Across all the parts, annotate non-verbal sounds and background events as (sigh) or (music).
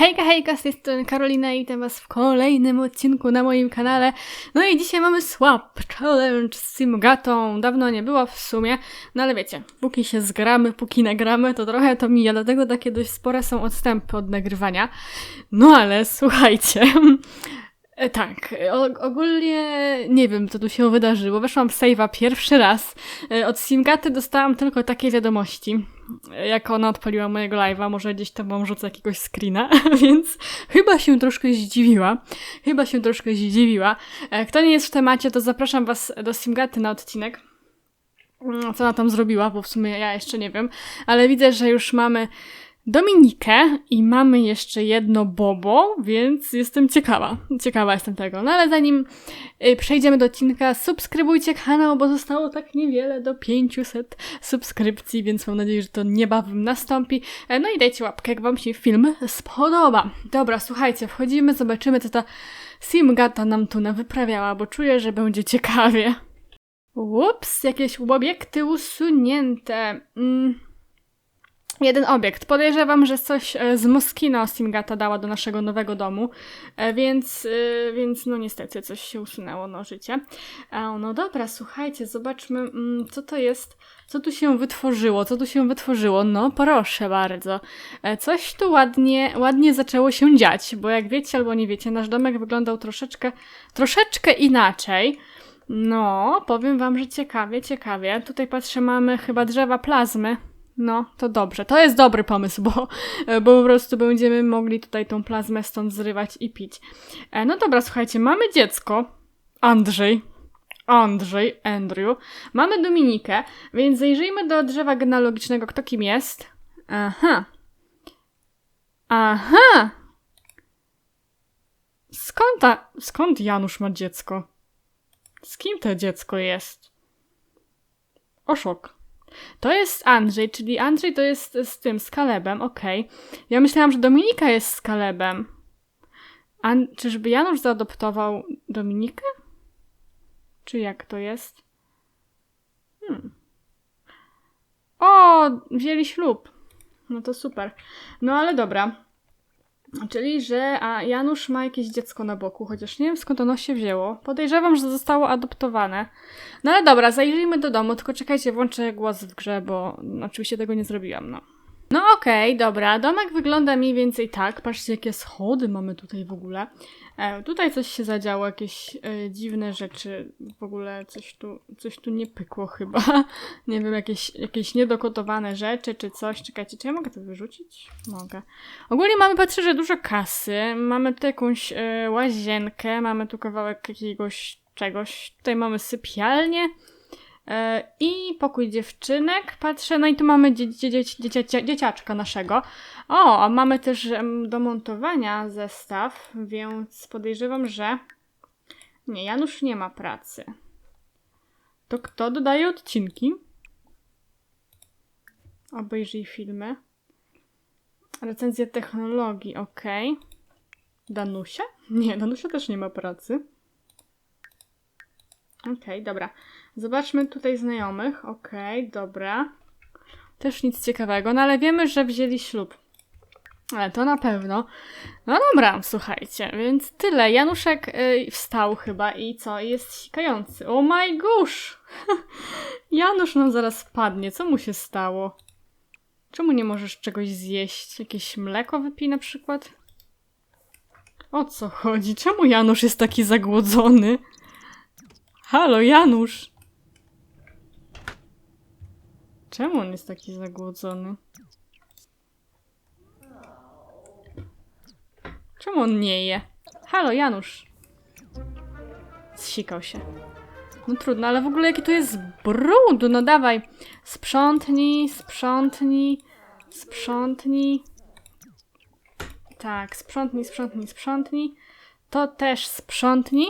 Hejka, hejka, z tej strony Karolina i witam was w kolejnym odcinku na moim kanale. No i dzisiaj mamy Swap Challenge z Simgatą. Dawno nie było w sumie, no ale wiecie, póki się zgramy, póki nagramy, to trochę to mija, dlatego takie dość spore są odstępy od nagrywania. No ale słuchajcie, (laughs) Tak, o, ogólnie nie wiem, co tu się wydarzyło. Weszłam w save'a pierwszy raz. E, Od Simgaty dostałam tylko takie wiadomości. E, Jak ona odpaliła mojego live'a, może gdzieś tam wam rzucę jakiegoś screena, (laughs) więc chyba się troszkę zdziwiła. Chyba się troszkę zdziwiła. E, Kto nie jest w temacie, to zapraszam was do Simgaty na odcinek. Mm, Co ona tam zrobiła, bo w sumie ja jeszcze nie wiem. Ale widzę, że już mamy Dominikę i mamy jeszcze jedno Bobo, więc jestem ciekawa. Ciekawa jestem tego. No ale zanim y, przejdziemy do odcinka, subskrybujcie kanał, bo zostało tak niewiele do 500 subskrypcji, więc mam nadzieję, że to niebawem nastąpi. E, No i dajcie łapkę, jak wam się film spodoba. Dobra, słuchajcie, wchodzimy, zobaczymy, co ta Simgata nam tu nawyprawiała, bo czuję, że będzie ciekawie. Ups, jakieś obiekty usunięte. Mm. Jeden obiekt. Podejrzewam, że coś e, z Moskino Simgata dała do naszego nowego domu, e, więc, e, więc no niestety coś się usunęło, no życie. No dobra, słuchajcie, zobaczmy, mm, co to jest, co tu się wytworzyło, co tu się wytworzyło. No proszę bardzo. Coś tu ładnie, ładnie zaczęło się dziać, bo jak wiecie albo nie wiecie, nasz domek wyglądał troszeczkę, troszeczkę inaczej. No, powiem wam, że ciekawie, ciekawie. Tutaj patrzę, mamy chyba drzewa plazmy. No, to dobrze. To jest dobry pomysł, bo, bo po prostu będziemy mogli tutaj tą plazmę stąd zrywać i pić. E, no dobra, słuchajcie, mamy dziecko. Andrzej. Andrzej, Andrew. Mamy Dominikę, więc zajrzyjmy do drzewa genealogicznego, kto kim jest. Aha. Aha! Skąd ta... Skąd Janusz ma dziecko? Z kim to dziecko jest? Oszok. To jest Andrzej, czyli Andrzej to jest z tym, z Kalebem, okej. Ja myślałam, że Dominika jest z Kalebem. An- czyżby Janusz zaadoptował Dominikę? Czy jak to jest? Hmm. O, wzięli ślub. No to super. No ale dobra. Czyli, że a Janusz ma jakieś dziecko na boku, chociaż nie wiem skąd ono się wzięło. Podejrzewam, że zostało adoptowane. No ale dobra, zajrzyjmy do domu, tylko czekajcie, włączę głos w grze, bo oczywiście tego nie zrobiłam, no. No okej, dobra, domek wygląda mniej więcej tak. Patrzcie, jakie schody mamy tutaj w ogóle. E, tutaj coś się zadziało, jakieś e, dziwne rzeczy. W ogóle coś tu, coś tu nie pykło chyba. (laughs) nie wiem, jakieś, jakieś niedokotowane rzeczy czy coś. Czekajcie, czy ja mogę to wyrzucić? Mogę. Ogólnie mamy, patrzę, że dużo kasy. Mamy tu jakąś e, łazienkę, mamy tu kawałek jakiegoś czegoś. Tutaj mamy sypialnię. E, I pokój dziewczynek, patrzę, no i tu mamy dzie- dzie- dzie- dziecia- dzieciaczka naszego. O, a mamy też do montowania zestaw, więc podejrzewam, że... Nie, Janusz nie ma pracy. To kto dodaje odcinki? Obejrzyj filmy. Recenzja technologii, ok. Danusia? Nie, Danusia też nie ma pracy. Okej, dobra. Zobaczmy tutaj znajomych. Okej, dobra. Też nic ciekawego, no ale wiemy, że wzięli ślub. Ale to na pewno. No dobra, słuchajcie, więc tyle. Januszek y, wstał chyba i co? Jest sikający. Oh my gosh! (laughs) Janusz nam zaraz padnie. Co mu się stało? Czemu nie możesz czegoś zjeść? Jakieś mleko wypij na przykład? O co chodzi? Czemu Janusz jest taki zagłodzony? Halo, Janusz! Czemu on jest taki zagłodzony? Czemu on nie je? Halo, Janusz! Zsikał się. No trudno, ale w ogóle jaki to jest brud! No dawaj! Sprzątnij, sprzątnij, sprzątnij. Tak, sprzątnij, sprzątnij, sprzątnij. To też sprzątnij.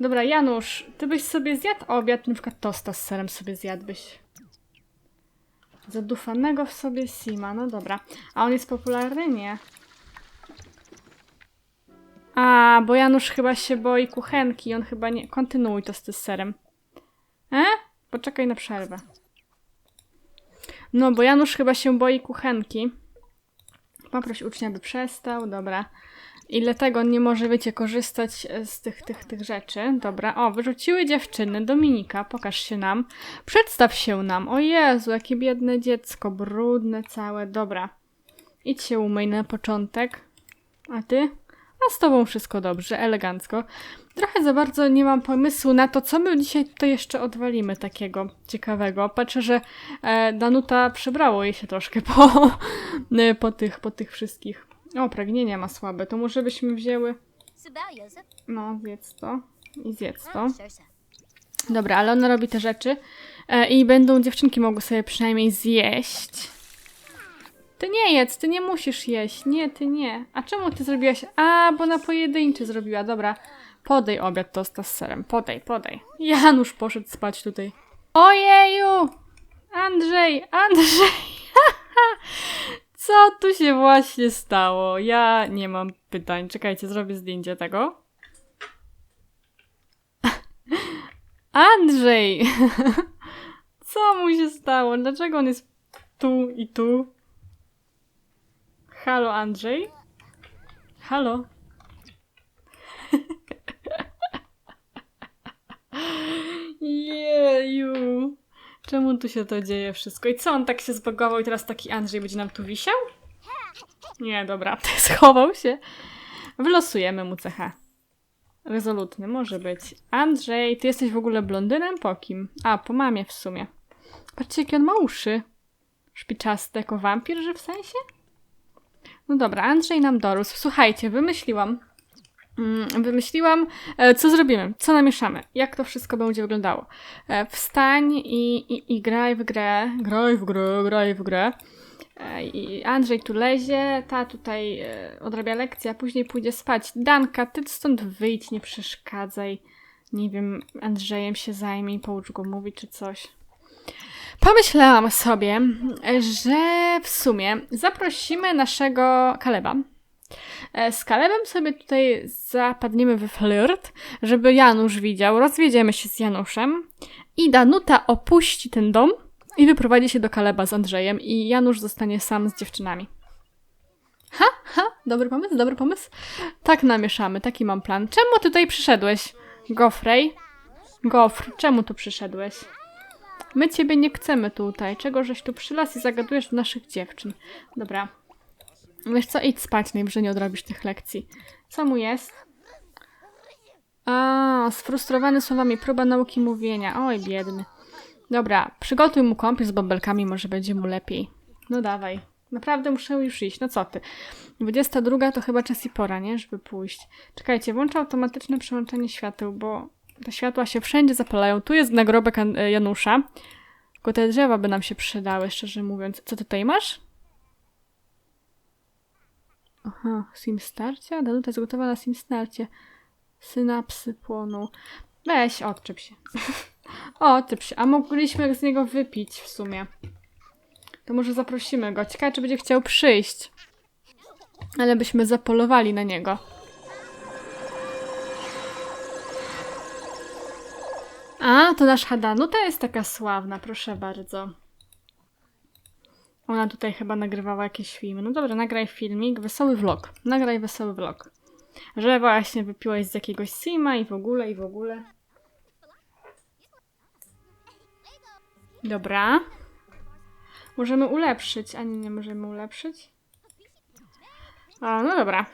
Dobra, Janusz, ty byś sobie zjadł obiad, na przykład tosta z serem sobie zjadłbyś. Zadufanego w sobie Sima, no dobra. A on jest popularny? Nie. A, bo Janusz chyba się boi kuchenki, on chyba nie... Kontynuuj tosty z serem. E? Poczekaj na przerwę. No, bo Janusz chyba się boi kuchenki. Poproś ucznia, by przestał, dobra. I dlatego nie może, wiecie, korzystać e, z tych, tych, tych rzeczy. Dobra, o, wyrzuciły dziewczyny. Dominika, pokaż się nam. Przedstaw się nam. O Jezu, jakie biedne dziecko, brudne całe. Dobra. Idź się umyj na początek. A ty? A z tobą wszystko dobrze, elegancko. Trochę za bardzo nie mam pomysłu na to, co my dzisiaj tutaj jeszcze odwalimy takiego ciekawego. Patrzę, że e, Danuta przebrało jej się troszkę po, (laughs) po, tych, po tych wszystkich. O, pragnienia ma słabe. To może byśmy wzięły... No, zjedz to. I zjedz to. Sersa. Dobra, ale ona robi te rzeczy e, i będą dziewczynki mogły sobie przynajmniej zjeść. Ty nie jedz, ty nie musisz jeść. Nie, ty nie. A czemu ty zrobiłaś? A, bo na pojedynczy zrobiła. Dobra, podaj obiad tosta z serem. Podaj, podaj. Janusz poszedł spać tutaj. Ojeju! Andrzej, Andrzej! (laughs) Co tu się właśnie stało? Ja nie mam pytań. Czekajcie, zrobię zdjęcie tego. (laughs) Andrzej! (laughs) Co mu się stało? Dlaczego on jest tu i tu? Halo, Andrzej? Halo? (laughs) Jeju! Czemu tu się to dzieje wszystko? I co, on tak się zbagował i teraz taki Andrzej będzie nam tu wisiał? Nie, dobra, (laughs) schował się. Wylosujemy mu cechę. Rezolutny, może być. Andrzej, ty jesteś w ogóle blondynem? Po kim? A, po mamie w sumie. Patrzcie, jakie on ma uszy. Szpiczaste, jako wampir, że w sensie? No dobra, Andrzej nam dorósł. Słuchajcie, wymyśliłam. Mm, wymyśliłam, e, co zrobimy, co namieszamy, jak to wszystko będzie wyglądało. E, wstań i, i, i graj w grę. Graj w grę, graj w grę. E, I Andrzej tu lezie, ta tutaj odrabia lekcję, a później pójdzie spać. Danka, ty stąd wyjdź, nie przeszkadzaj. Nie wiem, Andrzejem się zajmij, poucz go mówić czy coś. Pomyślałam sobie, że w sumie zaprosimy naszego Kaleba. E, Z Kalebem sobie tutaj zapadniemy we flirt, żeby Janusz widział, rozwiedziemy się z Januszem i Danuta opuści ten dom i wyprowadzi się do Kaleba z Andrzejem i Janusz zostanie sam z dziewczynami. Ha, ha, dobry pomysł, dobry pomysł. Tak namieszamy, taki mam plan. Czemu tutaj przyszedłeś, Gofrej? Gofr, czemu tu przyszedłeś? My ciebie nie chcemy tutaj. Czego żeś tu przylas i zagadujesz do naszych dziewczyn? Dobra. Wiesz co, idź spać, najwyżej nie odrobisz tych lekcji. Co mu jest? A, sfrustrowany słowami, próba nauki mówienia. Oj, biedny. Dobra, przygotuj mu kąpiel z bąbelkami, może będzie mu lepiej. No dawaj. Naprawdę muszę już iść, no co ty. 22 to chyba czas i pora, nie? Żeby pójść. Czekajcie, włączę automatyczne przełączenie świateł, bo te światła się wszędzie zapalają. Tu jest nagrobek An- Janusza. Tylko te drzewa by nam się przydały, szczerze mówiąc. Co tutaj masz? Aha, sim starcia? Danuta jest gotowa na sim starcie. Synapsy płoną. Weź, odczep się. (laughs) odczep się. A mogliśmy z niego wypić w sumie. To może zaprosimy go. Ciekawe, czy będzie chciał przyjść. Ale byśmy zapolowali na niego. A, to nasza Danuta jest taka sławna, proszę bardzo. Ona tutaj chyba nagrywała jakieś filmy. No dobra, nagraj filmik, wesoły vlog. Nagraj wesoły vlog. Że właśnie wypiłaś z jakiegoś sima i w ogóle, i w ogóle. Dobra. Możemy ulepszyć, a nie, nie możemy ulepszyć. A, no dobra.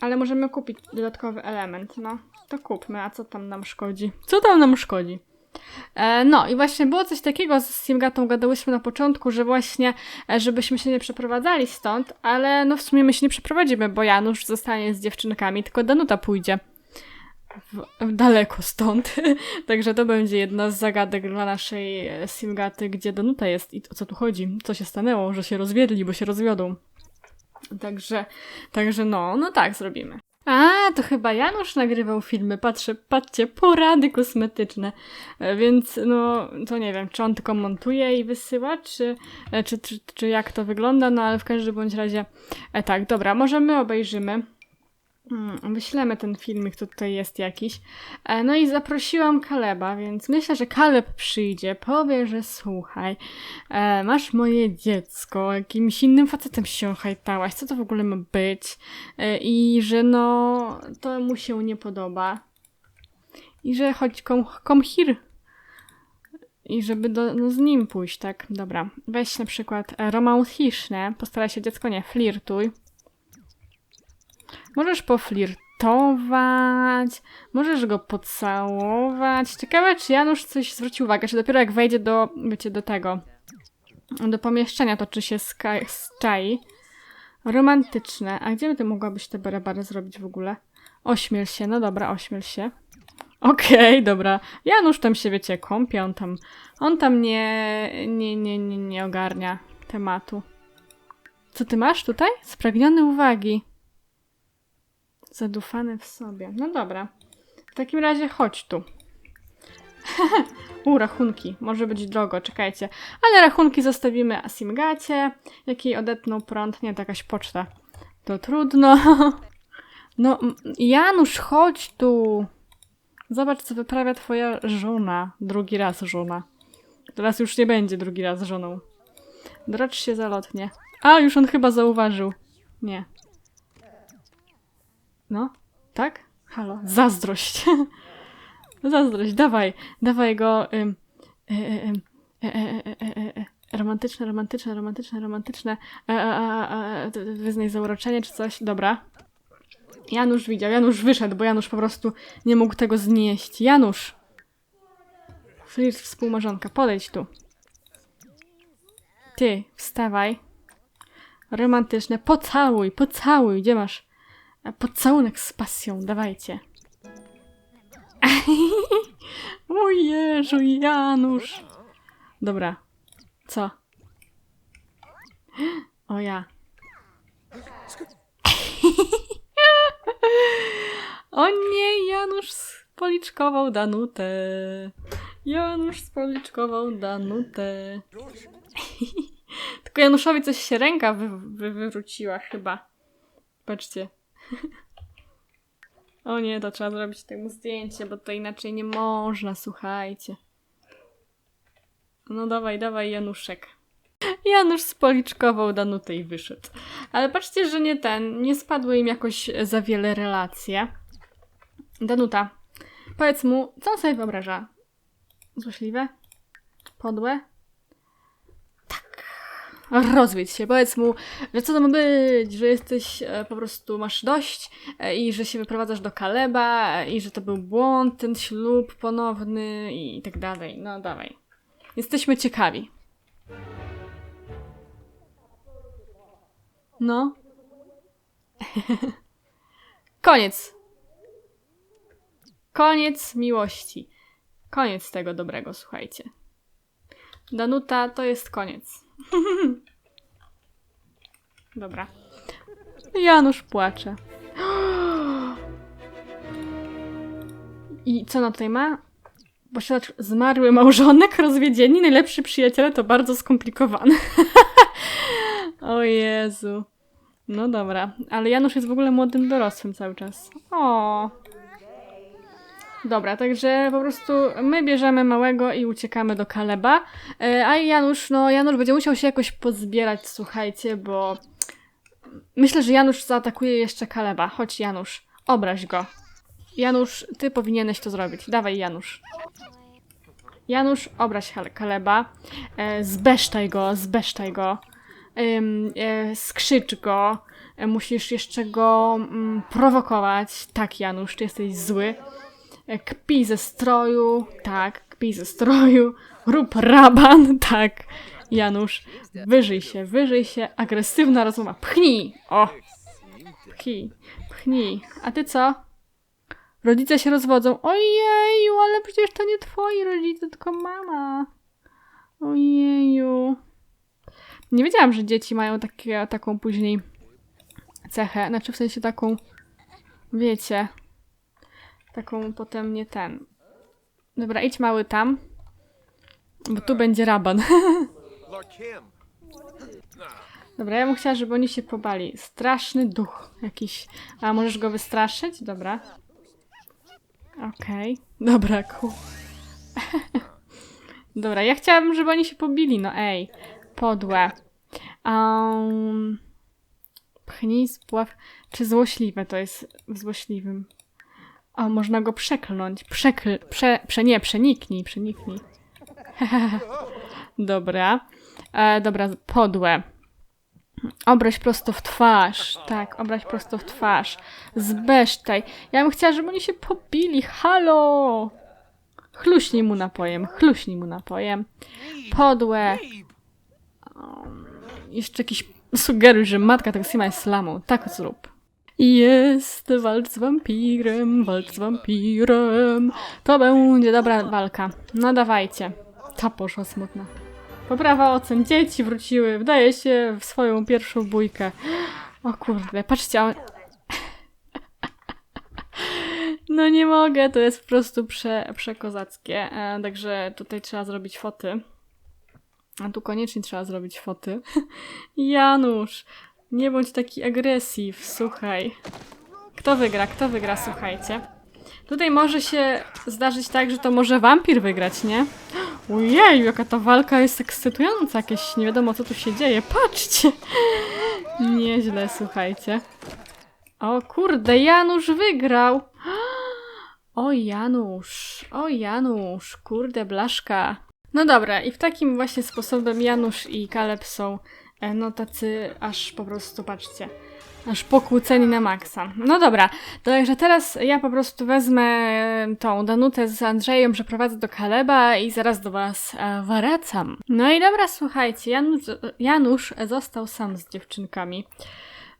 Ale możemy kupić dodatkowy element, no. To kupmy, a co tam nam szkodzi? Co tam nam szkodzi? E, no i właśnie było coś takiego z Simgatą, gadałyśmy na początku, że właśnie, e, żebyśmy się nie przeprowadzali stąd, ale no w sumie my się nie przeprowadzimy, bo Janusz zostanie z dziewczynkami, tylko Danuta pójdzie w, w daleko stąd. (laughs) Także to będzie jedna z zagadek dla naszej e, Simgaty, gdzie Danuta jest i o co tu chodzi, co się stanęło, że się rozwiedli, bo się rozwiodą. Także, także no, no tak zrobimy. A, to chyba Janusz nagrywał filmy. Patrzę, patrzcie, porady kosmetyczne. E, Więc no, to nie wiem, czy on tylko montuje i wysyła, czy, e, czy, czy, czy jak to wygląda, no ale w każdym bądź razie e, tak, dobra, może my obejrzymy. Mm, Wyślemy ten filmik, to tutaj jest jakiś. E, No i zaprosiłam Kaleba, więc myślę, że Kaleb przyjdzie, powie, że słuchaj, e, masz moje dziecko, jakimś innym facetem się hajtałaś, co to w ogóle ma być? E, I że no, to mu się nie podoba. I że chodź, kom, kom. I żeby do, no z nim pójść, tak? Dobra. Weź na przykład romantyczne, postaraj się dziecko nie flirtuj. Możesz poflirtować, możesz go pocałować. Ciekawe, czy Janusz coś zwróci uwagę, czy dopiero jak wejdzie do, wiecie, do tego, do pomieszczenia, to czy się zczai. Romantyczne. A gdzie by ty mogłabyś te barabary zrobić w ogóle? Ośmiel się, no dobra, ośmiel się. Okej, (laughs) dobra. Janusz tam się, wiecie, kąpie, on tam, on tam nie, nie, nie, nie, nie ogarnia tematu. Co ty masz tutaj? Spragniony uwagi. Zadufany w sobie. No dobra. W takim razie chodź tu. (laughs) U, rachunki. Może być drogo, czekajcie. Ale rachunki zostawimy Asimgacie. Jakiej odetnął prąd? Nie, to jakaś poczta. To trudno. (laughs) No, Janusz, chodź tu. Zobacz, co wyprawia twoja żona. Drugi raz żona. Teraz już nie będzie drugi raz żoną. Drocz się zalotnie. A, już on chyba zauważył. Nie. No, tak? Halo, zazdrość. zazdrość, dawaj, dawaj go. Ym, y, y, e, e, e, e, e, romantyczne, romantyczne, romantyczne, romantyczne. E, e, e, e, wyznaj zauroczenie czy coś. Dobra. Janusz widział, Janusz wyszedł, bo Janusz po prostu nie mógł tego znieść. Janusz! Flirt współmarzonka, podejdź tu. Ty, wstawaj. Romantyczne, pocałuj, pocałuj, gdzie masz? Pocałunek z pasją, dawajcie. (laughs) o Jezu, Janusz. Dobra. Co? (gasps) O ja. (laughs) o nie, Janusz spoliczkował Danutę. Janusz spoliczkował Danutę. (laughs) Tylko Januszowi coś się ręka wy, wy, wywróciła chyba. Patrzcie. (laughs) O nie, to trzeba zrobić temu zdjęcie, bo to inaczej nie można, słuchajcie. No dawaj, dawaj, Januszek. Janusz spoliczkował Danutę i wyszedł. Ale patrzcie, że nie ten, nie spadły im jakoś za wiele relacje. Danuta, powiedz mu, co on sobie wyobraża? Złośliwe? Podłe? Rozwiedź się, powiedz mu, że co to ma być, że jesteś e, po prostu, masz dość e, i że się wyprowadzasz do Kaleba e, i że to był błąd, ten ślub ponowny i tak dalej. No dawaj. Jesteśmy ciekawi. No. (laughs) Koniec. Koniec miłości. Koniec tego dobrego, słuchajcie. Danuta, to jest koniec. (laughs) Dobra. Janusz płacze. (gasps) I co ona tutaj ma? Posiadacz zmarły małżonek, rozwiedzieni, najlepszy przyjaciele to bardzo skomplikowane. (laughs) o Jezu. No dobra, ale Janusz jest w ogóle młodym dorosłym cały czas. O. Dobra, także po prostu my bierzemy małego i uciekamy do Kaleba. E, A Janusz, no Janusz będzie musiał się jakoś pozbierać, słuchajcie, bo myślę, że Janusz zaatakuje jeszcze Kaleba. Chodź Janusz, obraź go. Janusz, ty powinieneś to zrobić. Dawaj Janusz. Janusz, obraź Kaleba. E, zbesztaj go, zbesztaj go. E, skrzycz go. Musisz jeszcze go mm, prowokować. Tak, Janusz, ty jesteś zły. Kpij ze stroju, tak, kpij ze stroju, rób raban, (laughs) tak, Janusz, wyżyj się, wyżyj się, agresywna rozmowa, pchnij, o, pchnij, pchnij, a ty co? Rodzice się rozwodzą, ojeju, ale przecież to nie twoi rodzice, tylko mama, ojeju. Nie wiedziałam, że dzieci mają takie, taką później cechę, znaczy w sensie taką, wiecie, taką potem nie ten. Dobra, idź mały tam. Bo tu będzie raban. (laughs) Dobra, ja bym chciała, żeby oni się pobali. Straszny duch jakiś. A możesz go wystraszyć? Dobra. Okej. Dobra, ku. (laughs) Dobra, ja chciałabym, żeby oni się pobili. No ej, podłe. Um, pchnij, spław. Czy złośliwe to jest w złośliwym? O, można go przeklnąć. Przekl... Prze... prze... Nie, przeniknij, przeniknij. (laughs) dobra. E, dobra, podłe. Obraź prosto w twarz. Tak, obraź prosto w twarz. Zbesztaj. Ja bym chciała, żeby oni się pobili. Halo! Chluśnij mu napojem, chluśnij mu napojem. Podłe. Um, jeszcze jakiś sugeruj, że matka Taksima jest lamą. Tak zrób. Jest walcz z wampirem, walcz z wampirem. To będzie dobra walka. No dawajcie. Ta poszła smutna. Poprawa ocen. Dzieci wróciły. Wdaje się w swoją pierwszą bójkę. O kurde, patrzcie. on- (laughs) No nie mogę, to jest po prostu prze, przekozackie. E, także tutaj trzeba zrobić foty. A tu koniecznie trzeba zrobić foty. (laughs) Janusz, nie bądź taki agresyw, słuchaj. Kto wygra? Kto wygra, słuchajcie? Tutaj może się zdarzyć tak, że to może wampir wygrać, nie? Ojej, jaka ta walka jest ekscytująca, jakieś nie wiadomo co tu się dzieje. Patrzcie! Nieźle, słuchajcie. O kurde, Janusz wygrał! O Janusz, o Janusz, kurde blaszka. No dobra, i w takim właśnie sposobem Janusz i Kaleb są no tacy aż po prostu, patrzcie, aż pokłóceni na maksa. No dobra, to także teraz ja po prostu wezmę tą Danutę z Andrzejem, przeprowadzę do Kaleba i zaraz do was e, wracam. No i dobra, słuchajcie, Janusz, Janusz został sam z dziewczynkami.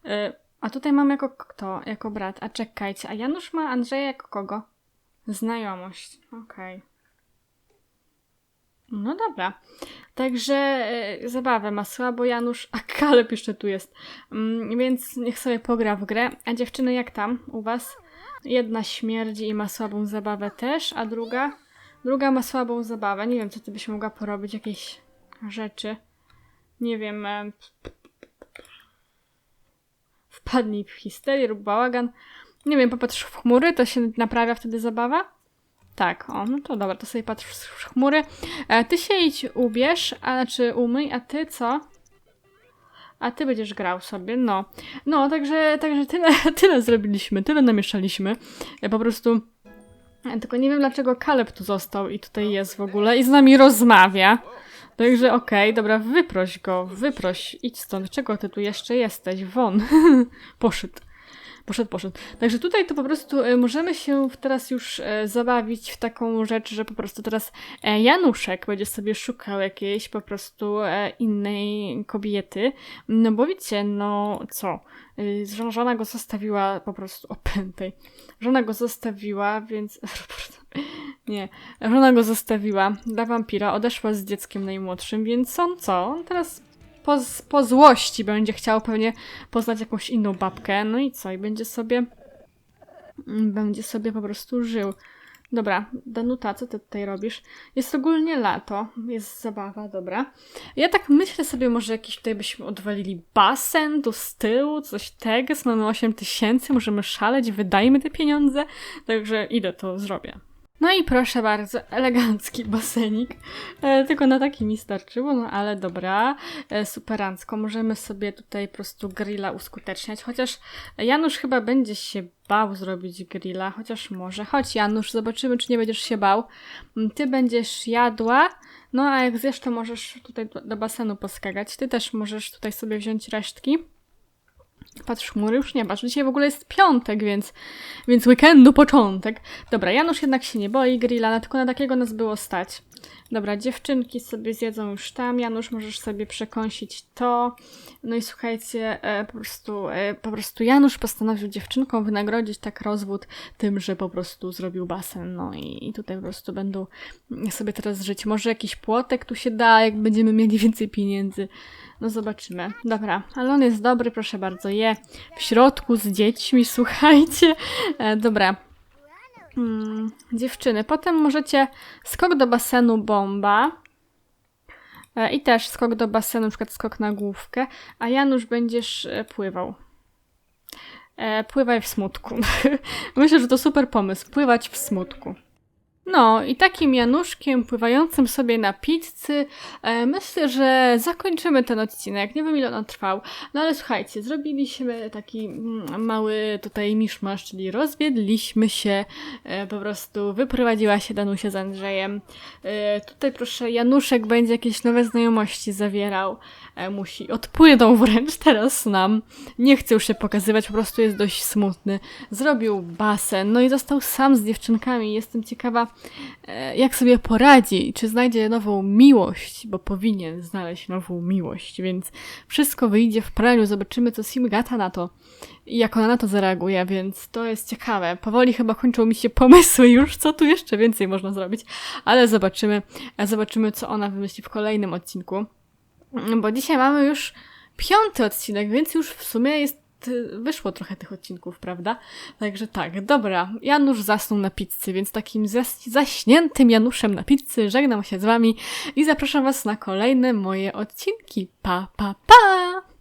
E, A tutaj mam jako kto? Jako brat. A czekajcie, a Janusz ma Andrzeja jako kogo? Znajomość. Okej. No dobra. Także e, zabawę ma słabo Janusz, a Kaleb jeszcze tu jest. Mm, więc niech sobie pogra w grę. A dziewczyny jak tam u was? Jedna śmierdzi i ma słabą zabawę też, a druga? Druga ma słabą zabawę. Nie wiem, co ty byś mogła porobić, jakieś rzeczy. Nie wiem. E, wpadnij w histerię lub bałagan. Nie wiem, popatrz w chmury, to się naprawia wtedy zabawa? Tak, o, no to dobra, to sobie patrz w chmury. E, ty się idź ubierz, a znaczy umyj, a ty co? A ty będziesz grał sobie, no. No, także, także tyle, (laughs) tyle zrobiliśmy, tyle namieszaliśmy. Po prostu... ja Tylko nie wiem, dlaczego Kaleb tu został i tutaj jest w ogóle i z nami rozmawia. Także okej, dobra, wyproś go, wyproś, idź stąd. Czego ty tu jeszcze jesteś? Won. (laughs) Poszedł. Poszedł, poszedł. Także tutaj to po prostu e, możemy się teraz już e, zabawić w taką rzecz, że po prostu teraz e, Januszek będzie sobie szukał jakiejś po prostu innej kobiety. No bo wiecie, no co? Żo- Żona go zostawiła po prostu opętej. Żona go zostawiła, więc. (laughs) Nie, żona go zostawiła dla wampira, odeszła z dzieckiem najmłodszym, więc on co? On teraz po, po złości będzie chciał pewnie poznać jakąś inną babkę. No i co? I będzie sobie. Będzie sobie po prostu żył. Dobra, Danuta, co ty tutaj robisz? Jest ogólnie lato, jest zabawa, dobra. Ja tak myślę sobie, może jakiś tutaj byśmy odwalili basen tu z tyłu, coś tego. Mamy 8 tysięcy, możemy szaleć, wydajmy te pieniądze. Także idę to zrobię. No i proszę bardzo, elegancki basenik. E, tylko na taki mi starczyło, no ale dobra. E, superancko. Możemy sobie tutaj po prostu grilla uskuteczniać. Chociaż Janusz chyba będzie się bał zrobić grilla, chociaż może. Chodź Janusz, zobaczymy, czy nie będziesz się bał. Mm, Ty będziesz jadła, no a jak zjesz, to możesz tutaj do, do basenu poskakać. Ty też możesz tutaj sobie wziąć resztki. Patrz, chmury już nie masz. Dzisiaj w ogóle jest piątek, więc, więc weekendu początek. Dobra, Janusz jednak się nie boi grilla, tylko na takiego nas było stać. Dobra, dziewczynki sobie zjedzą już tam. Janusz, możesz sobie przekąsić to. No i słuchajcie, e, po prostu, e, po prostu Janusz postanowił dziewczynkom wynagrodzić tak rozwód tym, że po prostu zrobił basen. No i, tutaj po prostu będą sobie teraz żyć. Może jakiś płotek tu się da, jak będziemy mieli więcej pieniędzy. No zobaczymy. Dobra, ale on jest dobry, proszę bardzo. Je w środku z dziećmi, (laughs) słuchajcie. E, dobra. Mm, dziewczyny, potem możecie skok do basenu bomba. E, I też skok do basenu, na przykład skok na główkę, a Janusz będziesz e, pływał. E, pływaj w smutku. (laughs) Myślę, że to super pomysł. Pływać w smutku. No i takim Januszkiem pływającym sobie na pizzy e, myślę, że zakończymy ten odcinek. Nie wiem ile on trwał, no ale słuchajcie, zrobiliśmy taki mm, mały tutaj miszmasz, czyli rozwiedliśmy się, e, po prostu wyprowadziła się Danusia z Andrzejem. E, tutaj proszę, Januszek będzie jakieś nowe znajomości zawierał. E, musi, odpłynął wręcz teraz nam. Nie chce już się pokazywać, po prostu jest dość smutny. Zrobił basen, no i został sam z dziewczynkami. Jestem ciekawa, jak sobie poradzi, czy znajdzie nową miłość, bo powinien znaleźć nową miłość, więc wszystko wyjdzie w praniu, zobaczymy co Simgata na to i jak ona na to zareaguje, więc to jest ciekawe. Powoli chyba kończą mi się pomysły już, co tu jeszcze więcej można zrobić, ale zobaczymy, e, zobaczymy co ona wymyśli w kolejnym odcinku. Bo dzisiaj mamy już piąty odcinek, więc już w sumie jest wyszło trochę tych odcinków, prawda? Także tak, dobra. Janusz zasnął na pizzy, więc takim zas zaśniętym Januszem na pizzy żegnam się z wami i zapraszam was na kolejne moje odcinki. Pa, pa, pa!